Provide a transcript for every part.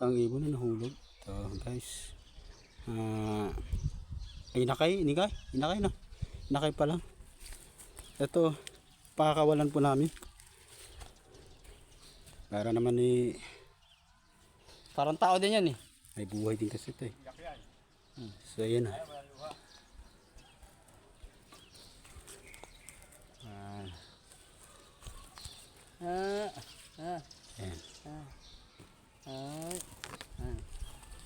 ang ibon na nahulog. Ito guys. Ah, ay inakay, inakay, inakay na. Inakay pa lang. Ito, pakakawalan po namin. Para naman ni Parang tao din yan eh. may buhay din kasi ito eh. Hmm, So ayan. Ah, Ah, ah, ayan. ay, ah.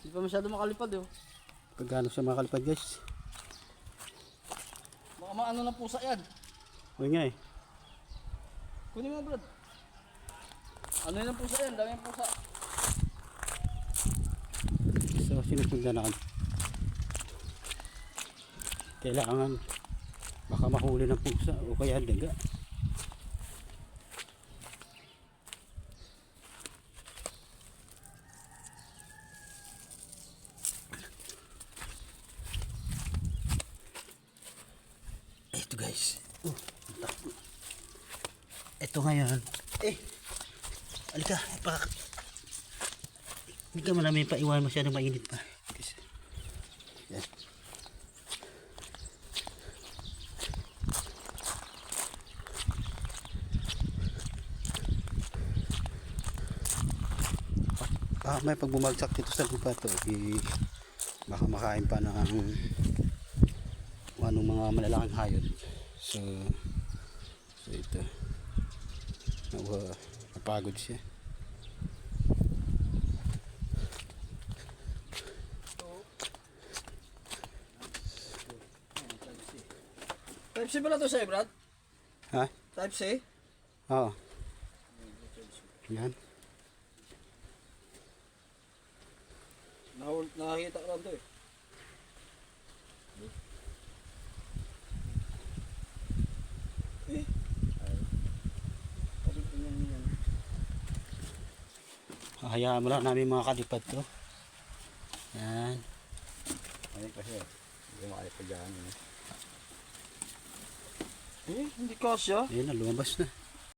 Hindi pa masyado makalipad eh. oh. Pagkano siya makalipad guys? Baka maano na pusa yan. Huwag nga eh. Kunin mo brad. Ano yun ang pusa yan? Dami yung pusa. So sinusundan natin. Kailangan baka mahuli ng pusa o kaya daga. Ito guys. Oh, ang takbo. Ito ngayon. Eh. Alika, pa. Hindi ka marami pa iwan masyadong mainit pa. Yan. Ah, may pag bumagsak dito sa lupa to, eh, baka makain pa ng anong mga malalaking hayop. So, so ito. Nawa, napagod siya. Type C pala to sa'yo brad? Ha? Type C? Oo. Yan. Nakakita ko lang to. Eh. Sabi ko yan yan. Hayaan mo lang namin mga kalipad to. Yan. Ay kasi, hindi makalipa dyan. Eh. Eh, hindi kasya. Ayun na, lumabas na.